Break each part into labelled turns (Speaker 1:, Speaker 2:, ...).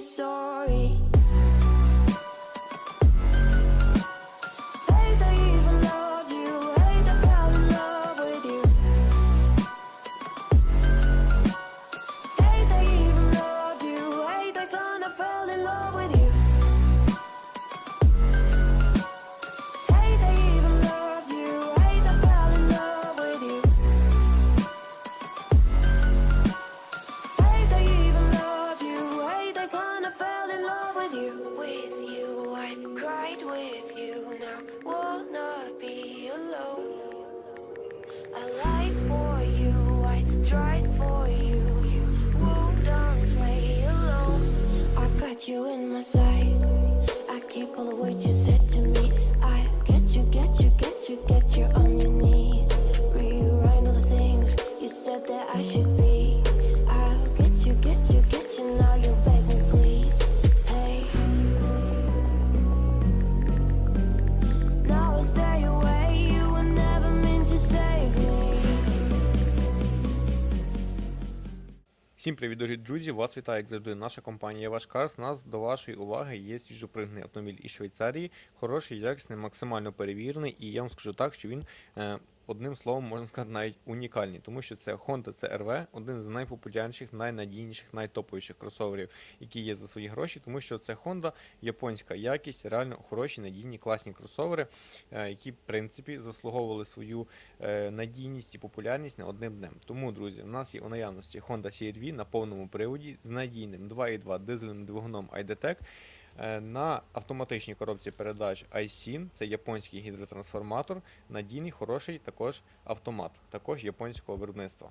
Speaker 1: so with you. With Всім привіт, дорогі друзі! Вас вітає, як завжди, наша компанія Вашкарс. Нас до вашої уваги є свіжопригний автомобіль із Швейцарії. Хороший, якісний, максимально перевірений. І я вам скажу так, що він е, одним словом можна сказати навіть унікальний, тому що це Honda CR-V, один з найпопулярніших, найнадійніших, найтоповіших кросоверів, які є за свої гроші, тому що це Honda, японська якість, реально хороші, надійні, класні кросовери, е, які в принципі заслуговували свою е, надійність і популярність не одним днем. Тому, друзі, в нас є у наявності Honda CR-V на повному приводі з надійним 2.2 дизельним двигуном iDetect. Е, На автоматичній коробці передач iSIN, це японський гідротрансформатор, надійний, хороший також автомат, також японського виробництва.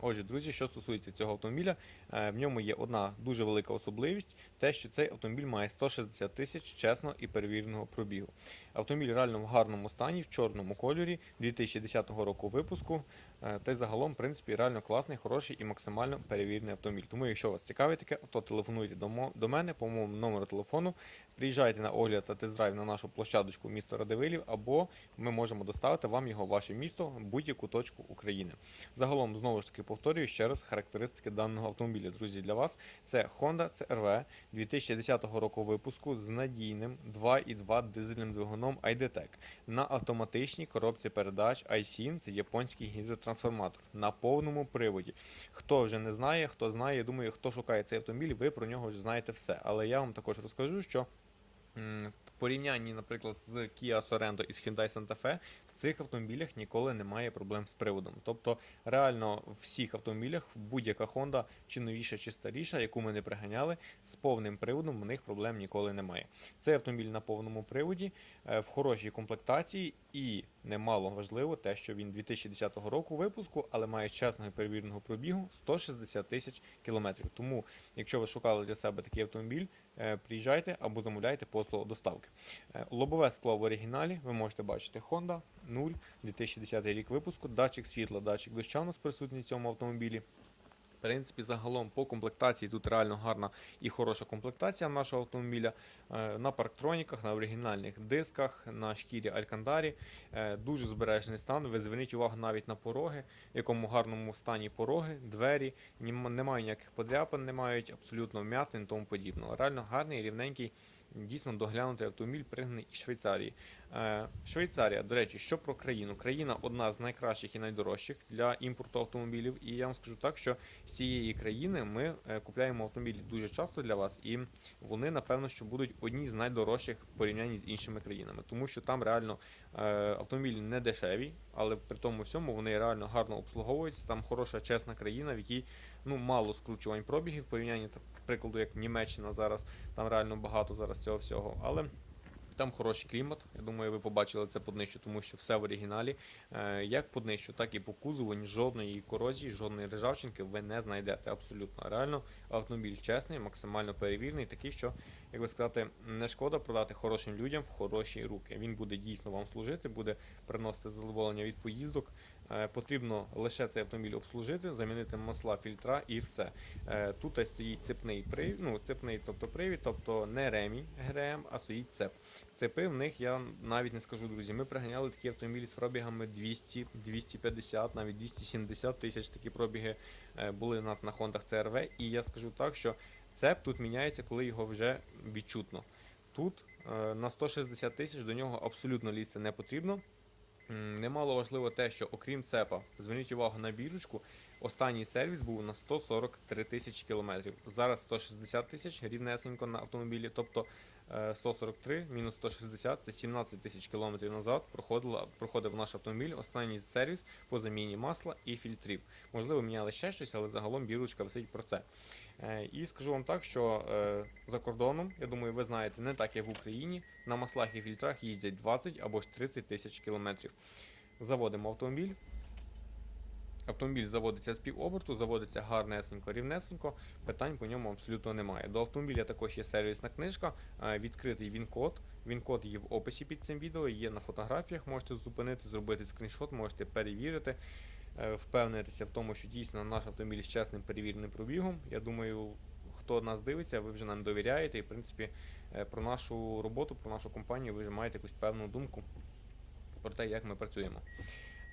Speaker 1: Отже, друзі, що стосується цього автомобіля, е, в ньому є одна дуже велика особливість, те, що цей автомобіль має 160 тисяч чесного і перевіреного пробігу. Автомобіль реально в гарному стані, в чорному кольорі 2010 року випуску. Е, Та й загалом, в принципі, реально класний, хороший і максимально перевірений автомобіль. Тому, якщо вас цікавить таке, то телефонуйте до, мене по моєму номеру телефону. Приїжджайте на огляд та тест-драйв на нашу площадочку міста Радивилів, або ми можемо доставити вам його в ваше місто, будь-яку точку України. Загалом, знову ж таки, повторюю ще раз характеристики даного автомобіля. Друзі, для вас це Honda CR-V 2010 року випуску з надійним 2.2 дизельним двигуном iDetect на автоматичній коробці передач iSIN, це японський гідротрансформатор на повному приводі. Хто вже не знає, хто знає, я думаю, хто шукає цей автомобіль, ви про нього вже знаєте все. Але я вам також розкажу, що в порівнянні, наприклад, з Kia Sorento і з Hyundai Santa Fe, в цих автомобілях ніколи немає проблем з приводом. Тобто, реально в всіх автомобілях будь-яка Honda, чи новіша, чи старіша, яку ми не приганяли, з повним приводом у них проблем ніколи немає. Цей автомобіль на повному приводі, е, в хорошій комплектації і немало важливо те, що він 2010 року випуску, але має чесного і перевіреного пробігу 160 тисяч кілометрів. Тому, якщо ви шукали для себе такий автомобіль, е, приїжджайте або замовляйте послугу доставки. Е, Лобове скло в оригіналі ви можете бачити Honda 0, 2010 рік випуску, датчик світла, датчик доща у нас присутній в цьому автомобілі. Принципі, загалом по комплектації тут реально гарна і хороша комплектація нашого автомобіля. Е, На парктроніках, на оригінальних дисках, на шкірі Алькандарі. Е, Дуже збережений стан. Ви зверніть увагу навіть на пороги, в якому гарному стані пороги, двері, немає ніяких подряпин, не мають абсолютно вмятин і тому подібного. Реально гарний, рівненький, дійсно доглянутий автомобіль, пригнаний із Швейцарії. Е, Швейцарія, до речі, що про країну? Країна одна з найкращих і найдорожчих для імпорту автомобілів. І я вам скажу так, що з цієї країни ми е, купляємо автомобілі дуже часто для вас, і вони, напевно, що будуть одні з найдорожчих в порівнянні з іншими країнами, тому що там реально е, автомобілі не дешеві, але при тому всьому вони реально гарно обслуговуються. Там хороша, чесна країна, в якій ну мало скручувань пробігів так, прикладу, як Німеччина зараз. Там реально багато зараз цього всього. Але там хороший клімат. Я думаю, ви побачили це по днищу, тому що все в оригіналі. Е, як по днищу, так і по кузову жодної корозії, жодної ржавчинки ви не знайдете. Абсолютно реально автомобіль чесний, максимально перевірений, такий, що, як би сказати, не шкода продати хорошим людям в хороші руки. Він буде дійсно вам служити, буде приносити задоволення від поїздок. Е, Потрібно лише цей автомобіль обслужити, замінити масла, фільтра і все. Е, Тут стоїть цепний привід, ну, цепний, тобто привід, тобто не ремінь ГРМ, а стоїть цеп. Цепи в них я навіть не скажу, друзі. Ми приганяли такі автомобілі з пробігами 200, 250, навіть 270 тисяч. Такі пробіги е, були у нас на Хондах CRV. І я скажу так, що цеп тут міняється, коли його вже відчутно. Тут на 160 тисяч до нього абсолютно лізти не потрібно. Немало важливо те, що окрім цепа, зверніть увагу на бірочку, останній сервіс був на 143 тисячі кілометрів. Зараз 160 тисяч рівнесенько на автомобілі, тобто 143 мінус 160 це 17 тисяч кілометрів назад проходила, проходив наш автомобіль останній сервіс по заміні масла і фільтрів. Можливо, міняли ще щось, але загалом бірочка висить про це. Е, І скажу вам так, що е, за кордоном, я думаю, ви знаєте, не так як в Україні, на маслах і фільтрах їздять 20 або ж 30 тисяч кілометрів. Заводимо автомобіль. Автомобіль заводиться з півоберту, заводиться гарнесенько, рівнесенько, питань по ньому абсолютно немає. До автомобіля також є сервісна книжка, е, відкритий він-код. Він-код є в описі під цим відео, є на фотографіях, можете зупинити, зробити скріншот, можете перевірити, е, впевнитися в тому, що дійсно наш автомобіль з чесним перевіреним пробігом. Я думаю, хто нас дивиться, ви вже нам довіряєте, і в принципі е, про нашу роботу, про нашу компанію ви вже маєте якусь певну думку про те, як ми працюємо.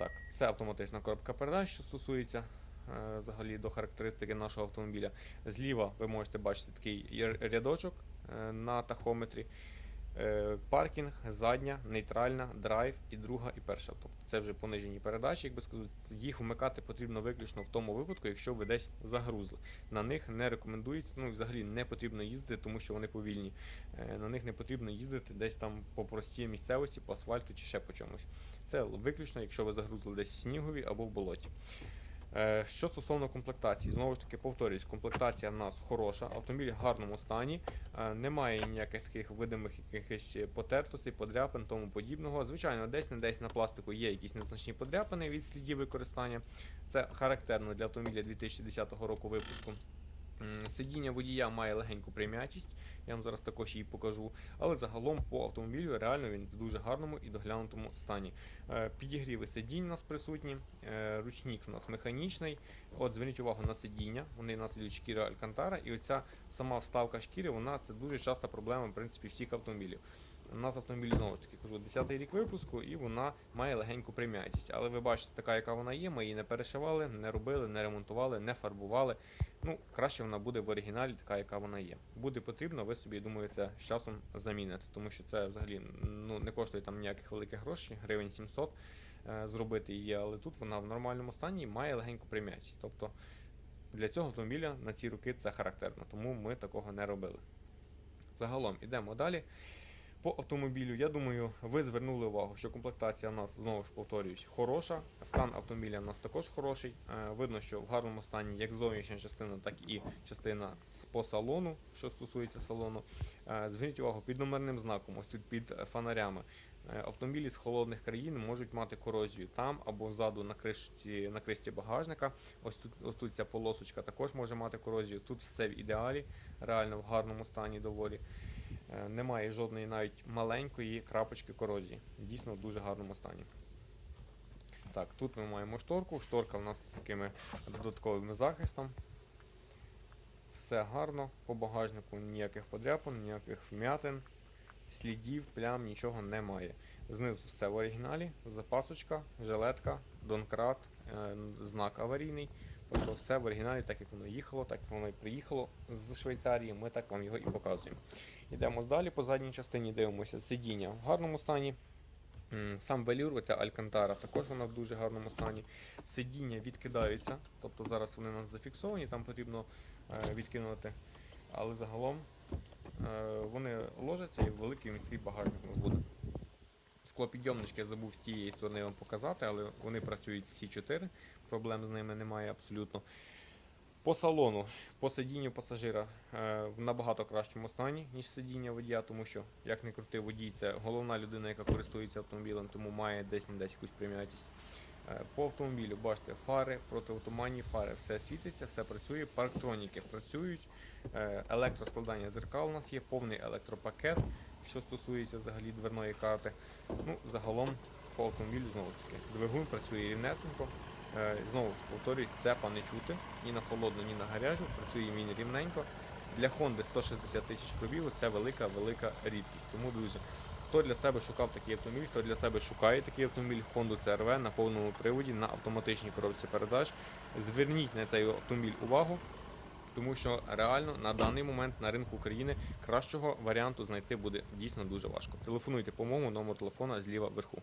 Speaker 1: Так, це автоматична коробка передач, що стосується е, взагалі до характеристики нашого автомобіля. Зліва ви можете бачити такий рядочок е, на тахометрі. Е, Паркінг, задня, нейтральна, драйв і друга і перша. Тобто це вже понижені передачі, як би сказати. Їх вмикати потрібно виключно в тому випадку, якщо ви десь загрузли. На них не рекомендується, ну взагалі не потрібно їздити, тому що вони повільні. Е, На них не потрібно їздити десь там по простій місцевості, по асфальту чи ще по чомусь. Це виключно, якщо ви загрузли десь в снігові або в болоті. Е, Що стосовно комплектації, знову ж таки повторюсь, комплектація в нас хороша, автомобіль в гарному стані, е, немає ніяких таких видимих якихось потертостей, подряпин, тому подібного. Звичайно, десь не десь на пластику є якісь незначні подряпини від слідів використання. Це характерно для автомобіля 2010 року випуску. Сидіння водія має легеньку прим'ятість, я вам зараз також її покажу. Але загалом по автомобілю реально він в дуже гарному і доглянутому стані. Е, Підігріви сидінь у нас присутні, е, ручник у нас механічний. От зверніть увагу на сидіння, вони у нас йдуть шкіра Алькантара, і оця сама вставка шкіри, вона це дуже часта проблема в принципі всіх автомобілів. У нас автомобіль знову ж таки кажу, 10-й рік випуску, і вона має легеньку прим'ятість. Але ви бачите, така, яка вона є, ми її не перешивали, не робили, не ремонтували, не фарбували. Ну, краще вона буде в оригіналі, така, яка вона є. Буде потрібно, ви собі думаю, це з часом заміните, тому що це взагалі ну, не коштує там ніяких великих грошей, гривень 700 е, зробити її, але тут вона в нормальному стані і має легеньку прим'ятість. Тобто для цього автомобіля на ці роки це характерно, тому ми такого не робили. Загалом ідемо далі. По автомобілю, я думаю, ви звернули увагу, що комплектація у нас знову ж повторююсь, хороша. Стан автомобіля у нас також хороший. Е, Видно, що в гарному стані як зовнішня частина, так і частина по салону, що стосується салону. Е, Зверніть увагу, під номерним знаком, ось тут під фонарями. е, Автомобілі з холодних країн можуть мати корозію там або ззаду на кришці, на кришці багажника. Ось тут, ось тут ця полосочка також може мати корозію. Тут все в ідеалі, реально в гарному стані доволі. Е, Немає жодної навіть маленької крапочки корозії. Дійсно в дуже гарному стані. Так, тут ми маємо шторку. Шторка у нас з такими додатковими захистом. Все гарно. По багажнику ніяких подряпин, ніяких вмятин, слідів, плям, нічого немає. Знизу все в оригіналі, запасочка, жилетка, донкрат, е, знак аварійний. Тобто все в оригіналі, так як воно їхало, так як воно і приїхало з Швейцарії, ми так вам його і показуємо. Йдемо далі по задній частині, дивимося сидіння в гарному стані. Сам велюр, оця Алькантара, також вона в дуже гарному стані. Сидіння відкидаються, тобто зараз вони у нас зафіксовані, там потрібно е, відкинути. Але загалом е, вони ложаться і великий міський багажник у нас буде. Склопідйомнички я забув з тієї сторони вам показати, але вони працюють всі чотири, проблем з ними немає абсолютно. По салону, по сидінню пасажира е, в набагато кращому стані, ніж сидіння водія, тому що, як не крути, водій це головна людина, яка користується автомобілем, тому має десь не десь якусь прим'ятість. Е, По автомобілю, бачите, фари, протиотуманні фари, все світиться, все працює, парктроніки працюють, е, електроскладання зеркал у нас є, повний електропакет, що стосується взагалі дверної карти. Ну, загалом по автомобілю знову ж таки. Двигун працює рівнесенько. Е, Знову ж повторюсь, цепа не чути ні на холодну, ні на гарячу. Працює він рівненько. Для Honda 160 тисяч пробігу це велика, велика рідкість. Тому, друзі, хто для себе шукав такий автомобіль, хто для себе шукає такий автомобіль Honda CRV на повному приводі, на автоматичній коробці передач, зверніть на цей автомобіль увагу. Тому що реально на даний момент на ринку України кращого варіанту знайти буде дійсно дуже важко. Телефонуйте по моєму номеру телефона зліва вверху.